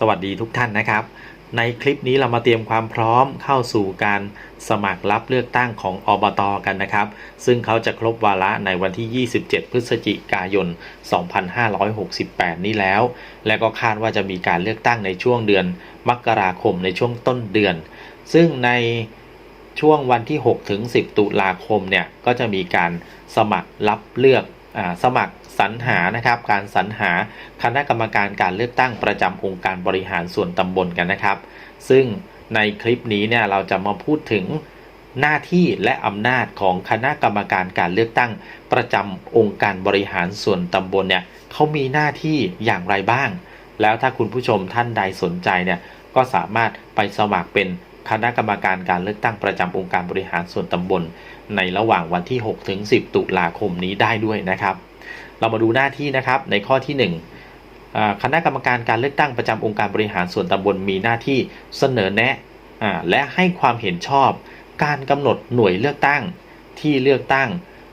สวัสดีทุกท่านนะครับ ในคลิปนี้เรามาเตรียมความพร้อมเข้าสู่การสมัครรับเลือกตั้งของอบตกันนะครับ ซึ่งเขาจะครบวาระในวันที่ 27 พฤศจิกายน 2568 นี้แล้ว และก็คาดว่าจะมีการเลือกตั้งในช่วงเดือนมกราคมในช่วงต้นเดือน ซึ่งในช่วงวันที่ 6 ถึง 10 ตุลาคมเนี่ยก็จะมีการสมัครรับเลือก สมัครสรรหานะครับการสรรหาคณะกรรมการการเลือกตั้งประจำองค์การบริหารส่วนตำบลกันนะครับ ซึ่งในคลิปนี้เนี่ยเราจะมาพูดถึงหน้าที่และอำนาจของคณะกรรมการการเลือกตั้งประจำองค์การบริหารส่วนตำบลเนี่ยเขามีหน้าที่อย่างไรบ้าง แล้วถ้าคุณผู้ชมท่านใดสนใจเนี่ยก็สามารถไปสมัครเป็น คณะกรรมการการเลือกตั้งประจำองค์การบริหารส่วนตำบล ในระหว่างวันที่ 6 ถึง 10 ตุลาคมนี้ได้ด้วยนะครับ เรามาดูหน้าที่นะครับในข้อที่1อ่าคณะกรรมการการเลือกตั้งประจำองค์การบริหารส่วนตำบลมีหน้าที่เสนอแนะและให้ความเห็นชอบ การกำหนดหน่วยเลือกตั้ง ที่เลือกตั้ง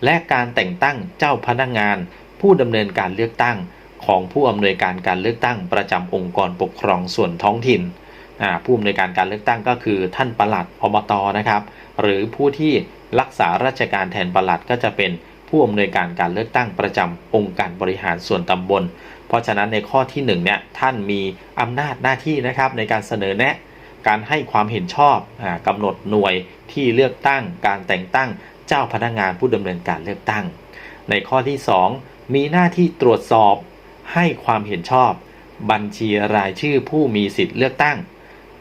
และการแต่งตั้งเจ้าพนักงาน ผู้ดำเนินการเลือกตั้งของผู้อำนวยการการเลือกตั้งประจำองค์กรปกครองส่วนท้องถิ่น ผู้อำนวยการการเลือกตั้งก็คือท่านประหลัดอบตนะครับ หรือผู้ที่รักษาราชการแทนประหลัดก็จะเป็นผู้อำนวยการการเลือกตั้งประจำองค์การบริหารส่วนตำบล เพราะฉะนั้นในข้อที่1เนี่ยท่านมีอำนาจหน้าที่นะครับในการเสนอแนะการให้ความเห็นชอบอกำหนดหน่วยที่เลือกตั้ง การแต่งตั้งเจ้าพนักงานผู้ดำเนินการเลือกตั้ง ในข้อที่ 2 มีหน้าที่ตรวจสอบให้ความเห็นชอบ บัญชีรายชื่อผู้มีสิทธิ์เลือกตั้ง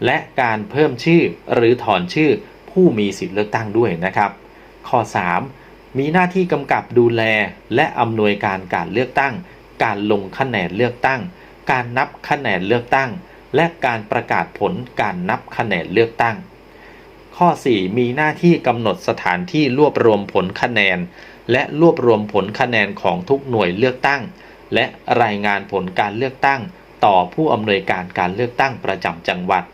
และการเพิ่มชื่อหรือถอนชื่อผู้มีสิทธิ์เลือกตั้งด้วยนะครับ ข้อ 3 มีหน้าที่กำกับดูแล และอำนวยการการเลือกตั้ง การลงคะแนนเลือกตั้ง การนับคะแนนเลือกตั้ง และการประกาศผลการนับคะแนนเลือกตั้ง ข้อ 4 มีหน้าที่กำหนดสถานที่รวบรวมผลคะแนน และรวบรวมผลคะแนนของทุกหน่วยเลือกตั้ง และรายงานผลการเลือกตั้ง ต่อผู้อำนวยการการเลือกตั้งประจำจังหวัด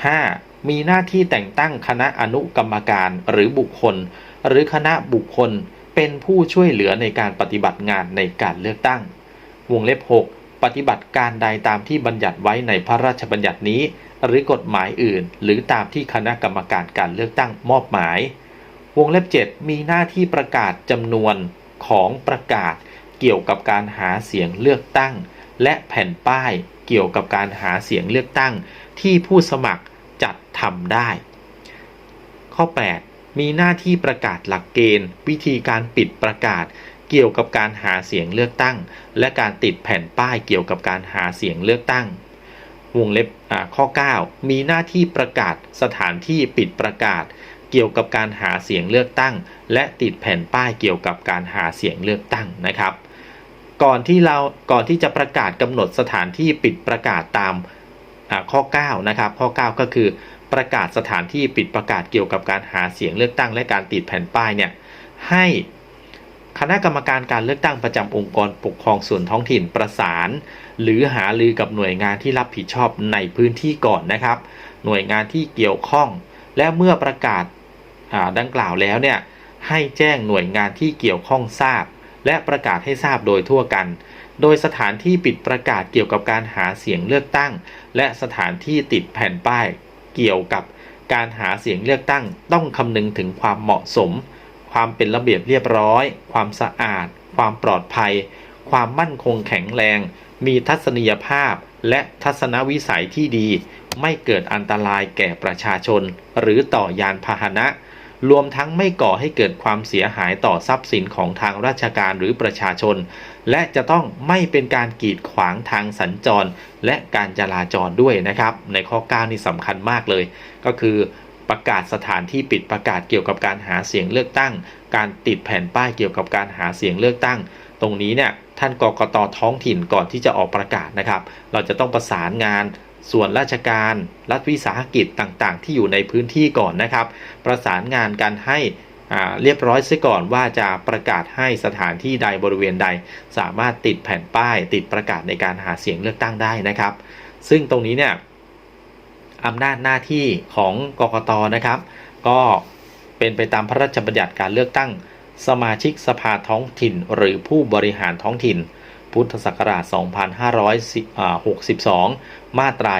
5. มีหน้าที่แต่งตั้งคณะอนุกรรมการหรือบุคคล หรือคณะบุคคลเป็นผู้ช่วยเหลือในการปฏิบัติงานในการเลือกตั้ง วงเล็บ 6 ปฏิบัติการใดตามที่บัญญัติไว้ในพระราชบัญญัตินี้ หรือกฎหมายอื่น หรือตามที่คณะกรรมการการเลือกตั้งมอบหมาย วงเล็บ 7 มีหน้าที่ประกาศจำนวนของประกาศ เกี่ยวกับการหาเสียงเลือกตั้ง และแผ่นป้ายเกี่ยวกับการหาเสียงเลือกตั้ง ที่ผู้สมัครจัดทำได้ ข้อ 8 มีหน้าที่ประกาศหลักเกณฑ์ วิธีการปิดประกาศ เกี่ยวกับการหาเสียงเลือกตั้ง และการติดแผ่นป้ายเกี่ยวกับการหาเสียงเลือกตั้ง วงเล็บอ่าข้อ 9 มีหน้าที่ประกาศสถานที่ปิดประกาศ เกี่ยวกับการหาเสียงเลือกตั้ง และติดแผ่นป้ายเกี่ยวกับการหาเสียงเลือกตั้งนะครับก่อนที่เราก่อนที่จะประกาศกำหนดสถานที่ปิดประกาศตาม ข้อ9นะครับข้อ 9 ก็คือประกาศสถานที่ปิดประกาศเกี่ยวกับการหาเสียงเลือกตั้งและการติดแผ่นป้ายเนี่ยให้คณะกรรมการการเลือกตั้งประจำองค์กรปกครองส่วนท้องถิ่นประสาน หรือหาลือกับหน่วยงานที่รับผิดชอบในพื้นที่ก่อนนะครับ หน่วยงานที่เกี่ยวข้อง และเมื่อประกาศดังกล่าวแล้วเนี่ยให้แจ้งหน่วยงานที่เกี่ยวข้องทราบ และประกาศให้ทราบโดยทั่วกัน โดยสถานที่ปิดประกาศเกี่ยวกับการหาเสียงเลือกตั้ง และสถานที่ติดแผ่นป้าย เกี่ยวกับการหาเสียงเลือกตั้ง ต้องคำนึงถึงความเหมาะสม ความเป็นระเบียบเรียบร้อย ความสะอาด ความปลอดภัย ความมั่นคงแข็งแรง มีทัศนียภาพ และทัศนวิสัยที่ดี ไม่เกิดอันตรายแก่ประชาชน หรือต่อยานพาหนะ รวมทั้งไม่ก่อให้เกิดความเสียหายต่อทรัพย์สินของทางราชการหรือประชาชน และจะต้องไม่เป็นการกีดขวางทางสัญจร และการจราจรด้วยนะครับ ในข้อ 9 นี่สำคัญมากเลย ก็คือประกาศสถานที่ปิดประกาศเกี่ยวกับการหาเสียงเลือกตั้ง การติดแผ่นป้ายเกี่ยวกับการหาเสียงเลือกตั้ง ตรงนี้เนี่ยท่านกกตท้องถิ่นก่อนที่จะออกประกาศนะครับ เราจะต้องประสานงาน ส่วนราชการ รัฐวิสาหกิจต่างๆ ที่อยู่ในพื้นที่ก่อนนะครับ ประสานงานกันให้เรียบร้อยเสียก่อนว่าจะประกาศให้สถานที่ใดบริเวณใด สามารถติดแผ่นป้าย ติดประกาศในการหาเสียงเลือกตั้งได้นะครับ ซึ่งตรงนี้เนี่ยอำนาจหน้าที่ของกกตนะครับ ก็เป็นไปตามพระราชบัญญัติการเลือกตั้ง สมาชิกสภาท้องถิ่น หรือผู้บริหารท้องถิ่น พุทธศักราช 2562 มาตรา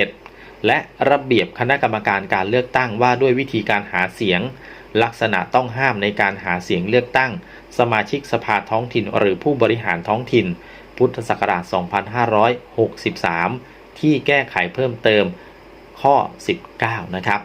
27 และระเบียบคณะกรรมการการเลือกตั้งว่าด้วยวิธีการหาเสียง ลักษณะต้องห้ามในการหาเสียงเลือกตั้ง สมาชิกสภาท้องถิ่นหรือผู้บริหารท้องถิ่น พุทธศักราช 2563 ที่แก้ไขเพิ่มเติมข้อ 19 นะครับ